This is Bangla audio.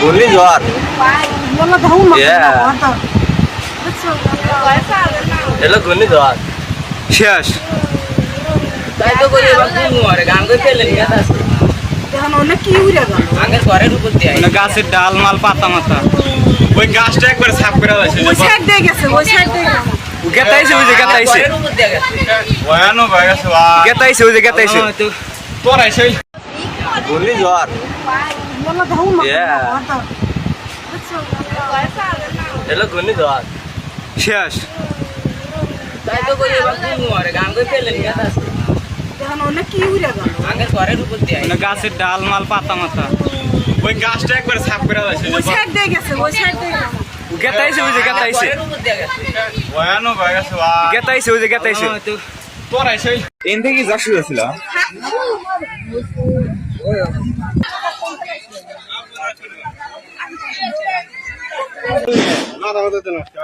ঘূর্ণিঝড় Yeah. এটা ঘূর্ণিঝড় শেষ। তাই তো করি এবার তুমি গান করে ফেলে নিয়ে আসছে আগে ঘরের উপর দিয়ে। মানে গাছের ডাল মাল পাতা মাথা। ওই গাছটা একবার সাফ করে দিয়েছে গেতাইছে ওই যে গেতাইছে। দিয়ে গেছে। ভয়ানক হয়ে গেছে গেতাইছে ওই যে গেতাইছে। তোর এসে ঘূর্ণিঝড় Yeah. এটা শেষ। তাই তো এবার গান করে ফেলে নিয়ে আসছে আগে ঘরের উপর দিয়ে মানে গাছের ডাল মাল পাতা মাথা। ওই গাছটা একবার সাফ করে দিয়েছে গেতাইছে ওই যে গেতাইছে। ঘরের উপর দিয়ে গেছে। ভাই গেতাইছে ওই যে গেতাইছে। তোর এন থেকে যা শুরু মাথা মাথা তো নষ্ট